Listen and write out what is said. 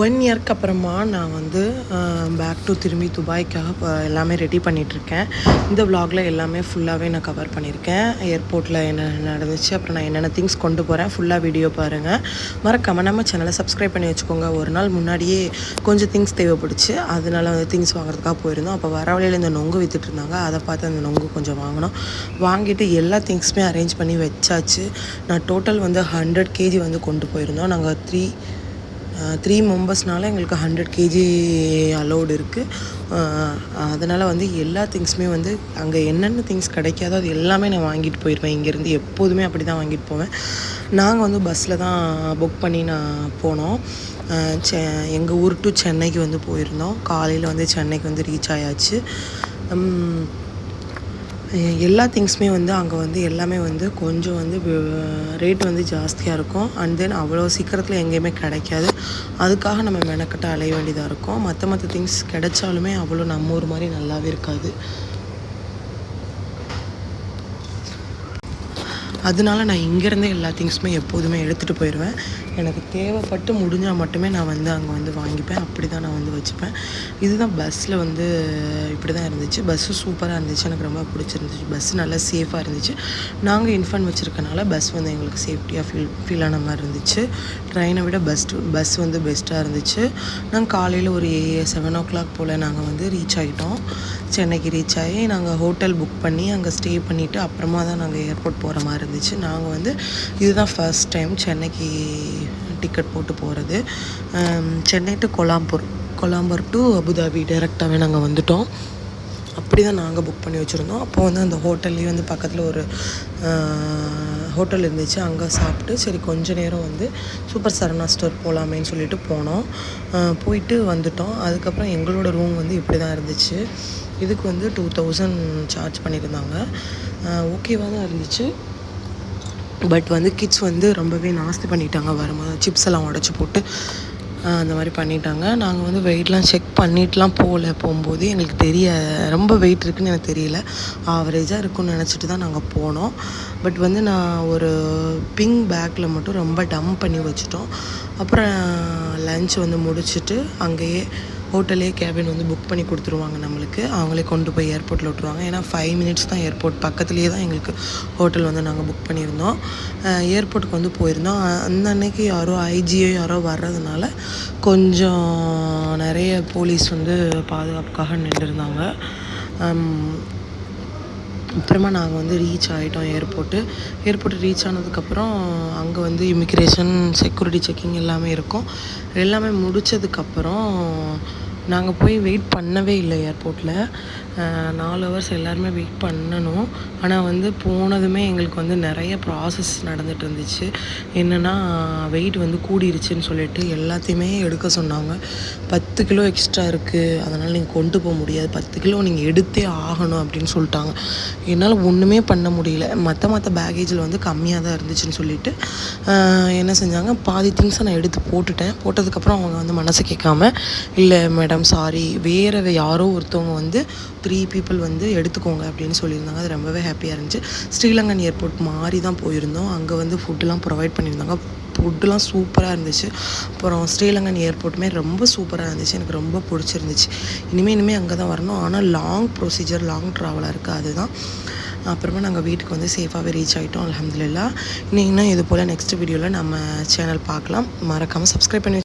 One இயர்க்கு அப்புறமா நான் வந்து பேக் டு திரும்பி துபாய்க்காக எல்லாமே ரெடி பண்ணிகிட்ருக்கேன் இந்த vlogல எல்லாமே ஃபுல்லாகவே நான் கவர் பண்ணியிருக்கேன். ஏர்போர்ட்டில் என்ன நடந்துச்சு அப்புறம் நான் என்னென்ன திங்ஸ் கொண்டு போகிறேன் ஃபுல்லாக வீடியோ பாருங்கள் மறக்காம நம்ம சேனலை சப்ஸ்கிரைப் பண்ணி வச்சுக்கோங்க. ஒரு நாள் முன்னாடியே கொஞ்சம் திங்ஸ் தேவைப்படுச்சு. அதனால வந்து திங்ஸ் வாங்குறதுக்காக போயிருந்தோம். அப்போ வர வழியில் இந்த நொங்கு வித்துட்டு இருந்தாங்க அதை பார்த்து அந்த நொங்கு கொஞ்சம் வாங்கினோம். வாங்கிட்டு எல்லா திங்ஸுமே அரேஞ்ச் பண்ணி வச்சாச்சு. நான் டோட்டல் வந்து ஹண்ட்ரட் கேஜி வந்து கொண்டு போயிருந்தோம். நாங்கள் த்ரீ த்ரீ மெம்பர்ஸ்னால எங்களுக்கு ஹண்ட்ரட் கேஜி அலோடு இருக்குது அதனால் வந்து எல்லா திங்ஸுமே வந்து அங்கே என்னென்ன திங்ஸ் கிடைக்காதோ அது எல்லாமே நான் வாங்கிட்டு போயிடுவேன் இங்கேருந்து எப்போதுமே அப்படி தான் வாங்கிட்டு போவேன். நாங்கள் வந்து பஸ்ஸில் தான் புக் பண்ணி நான் போனோம். செ எங்கள் ஊர் டு சென்னைக்கு வந்து போயிருந்தோம். காலையில் வந்து சென்னைக்கு வந்து ரீச் ஆயாச்சு. எல்லா திங்ஸுமே வந்து அங்கே வந்து எல்லாமே வந்து கொஞ்சம் வந்து ரேட் வந்து ஜாஸ்தியாக இருக்கும். அண்ட் தென் அவ்வளோ சீக்கிரத்தில் எங்கேயுமே கிடைக்காது. அதுக்காக நம்ம மெனக்கட்ட அலைய வேண்டியதாக இருக்கும். மற்ற மற்ற திங்ஸ் கிடைச்சாலுமே அவ்வளோ நம்ம ஊர் மாதிரி நல்லாவே இருக்காது. அதனால நான் இங்கேருந்தே எல்லா திங்ஸுமே எப்போதுமே எடுத்துகிட்டு போயிடுவேன் எனக்கு தேவைப்பட்டு முடிஞ்சால் மட்டுமே நான் வந்து அங்கே வந்து வாங்கிப்பேன். அப்படி தான் நான் வந்து வச்சுப்பேன். இதுதான் பஸ்ஸில் வந்து இப்படி தான் இருந்துச்சு பஸ்ஸு சூப்பராக இருந்துச்சு. எனக்கு ரொம்ப பிடிச்சிருந்துச்சு. பஸ் நல்லா சேஃபாக இருந்துச்சு. நாங்கள் இன்ஃபன் வச்சுருக்கனால பஸ் வந்து எங்களுக்கு சேஃப்டியாக ஃபீல் ஃபீல் ஆன மாதிரி இருந்துச்சு. ட்ரெயினை விட பெஸ்ட் பஸ் வந்து பெஸ்ட்டாக இருந்துச்சு. நாங்கள் காலையில் ஒரு செவன் ஓ கிளாக் போல் நாங்கள் வந்து ரீச் ஆகிட்டோம் சென்னைக்கு ரீச் ஆகி நாங்கள் ஹோட்டல் புக் பண்ணி அங்கே ஸ்டே பண்ணிவிட்டு அப்புறமா தான் நாங்கள் ஏர்போர்ட் போகிற மாதிரி இருந்துச்சு. நாங்கள் வந்து இதுதான் ஃபர்ஸ்ட் டைம் சென்னைக்கு டிக்கெட் போட்டு போகிறது Chennai to Kuala Lumpur. Kuala Lumpur to Abu Dhabi டைரெக்டாகவே நாங்கள் வந்துட்டோம். அப்படி தான் நாங்கள் புக் பண்ணி வச்சுருந்தோம். அப்போ வந்து அந்த ஹோட்டல்லேயே வந்து பக்கத்தில் ஒரு ஹோட்டல் இருந்துச்சு. அங்கே சாப்பிட்டு சரி கொஞ்ச நேரம் வந்து சூப்பர் சரணா ஸ்டோர் போகலாமேன்னு சொல்லிட்டு போனோம். போயிட்டு வந்துட்டோம். அதுக்கப்புறம் எங்களோட ரூம் வந்து இப்படி தான் இருந்துச்சு. இதுக்கு வந்து டூ தௌசண்ட் சார்ஜ் பண்ணியிருந்தாங்க. ஓகேவாக தான் இருந்துச்சு. பட் வந்து கிட்ஸ் வந்து ரொம்பவே நாஸ்தி பண்ணிட்டாங்க. வரும்போது சிப்ஸ் எல்லாம் உடச்சி போட்டு அந்த மாதிரி பண்ணிட்டாங்க. நாங்கள் வந்து வெயிட்லாம் செக் பண்ணிட்டுலாம் போகல. போகும்போது எங்களுக்கு தெரிய ரொம்ப வெயிட் இருக்குன்னு எனக்கு தெரியல. ஆவரேஜாக இருக்கும்னு நினச்சிட்டு தான் நாங்கள் போனோம். பட் வந்து நான் ஒரு பிங்க் பேக்கில் மட்டும் ரொம்ப டம்ப் பண்ணி வச்சுட்டோம். அப்புறம் லஞ்ச் வந்து முடிச்சுட்டு அங்கேயே ஹோட்டலே கேபின் வந்து புக் பண்ணி கொடுத்துருவாங்க நம்மளுக்கு. அவங்களே கொண்டு போய் ஏர்போர்ட்டில் விட்ருவாங்க ஏன்னா ஃபைவ் மினிட்ஸ் தான் ஏர்போர்ட் பக்கத்துலேயே தான் எங்களுக்கு ஹோட்டல் வந்து நாங்கள் புக் பண்ணியிருந்தோம். ஏர்போர்ட்டுக்கு வந்து போயிருந்தோம். அந்த அன்னைக்கு யாரோ ஐஜியோ யாரோ வர்றதுனால கொஞ்சம் நிறைய போலீஸ் வந்து பாதுகாப்புக்காக நின்றுருந்தாங்க. அப்புறமா நாங்கள் வந்து ரீச் ஆகிட்டோம் ஏர்போர்ட்டு. ஏர்போர்ட் ரீச் ஆனதுக்கப்புறம் அங்கே வந்து இமிக்ரேஷன் செக்யூரிட்டி செக்கிங் எல்லாமே இருக்கும். எல்லாமே முடித்ததுக்கப்புறம் நாங்கள் போய் வெயிட் பண்ணவே இல்லை ஏர்போர்ட்டில் நாலு ஹவர்ஸ் எல்லாருமே வெயிட் பண்ணணும். ஆனால் வந்து போனதுமே எங்களுக்கு வந்து நிறைய ப்ராசஸ் நடந்துட்டு இருந்துச்சு. என்னென்னா வெயிட் வந்து கூடிருச்சுன்னு சொல்லிட்டு எல்லாத்தையுமே எடுக்க சொன்னாங்க. பத்து கிலோ எக்ஸ்ட்ரா இருக்குது அதனால் நீங்கள் கொண்டு போக முடியாது. பத்து கிலோ நீங்கள் எடுத்தே ஆகணும் அப்படின்னு சொல்லிட்டாங்க. என்னால் ஒன்றுமே பண்ண முடியல. மற்ற மற்ற பேகேஜில் வந்து கம்மியாக தான் இருந்துச்சுன்னு சொல்லிட்டு என்ன செஞ்சாங்க? பாதி திங்ஸை நான் எடுத்து போட்டுட்டேன். போட்டதுக்கப்புறம் அவங்க வந்து மனசு கேட்காம இல்லை மேடம் சாரி வேறு யாரோ ஒருத்தவங்க வந்து த்ரீ பீப்புள் வந்து எடுத்துக்கோங்க அப்படின்னு சொல்லியிருந்தாங்க. அது ரொம்பவே ஹாப்பியாக இருந்துச்சு. ஸ்ரீலங்கன் ஏர்போர்ட் மாதிரி தான் போயிருந்தோம். அங்கே வந்து ஃபுட்டுலாம் ப்ரொவைட் பண்ணியிருந்தாங்க. ஃபுட்டுலாம் சூப்பராக இருந்துச்சு. அப்புறம் ஸ்ரீலங்கன் ஏர்போர்ட்டுமே ரொம்ப சூப்பராக இருந்துச்சு. எனக்கு ரொம்ப பிடிச்சிருந்துச்சு. இனிமேல் இனிமேல் அங்கே தான் வரணும். ஆனால் லாங் ப்ரொசீஜர் லாங் ட்ராவலாக இருக்குது அதுதான். அப்புறமா நாங்கள் வீட்டுக்கு வந்து சேஃபாகவே ரீச் ஆகிட்டோம் அலமதுல்லா இன்னும் இன்னும் இது போல் நெக்ஸ்ட் வீடியோவில் நம்ம சேனல் பார்க்கலாம். மறக்காமல் சப்ஸ்கிரைப் பண்ணி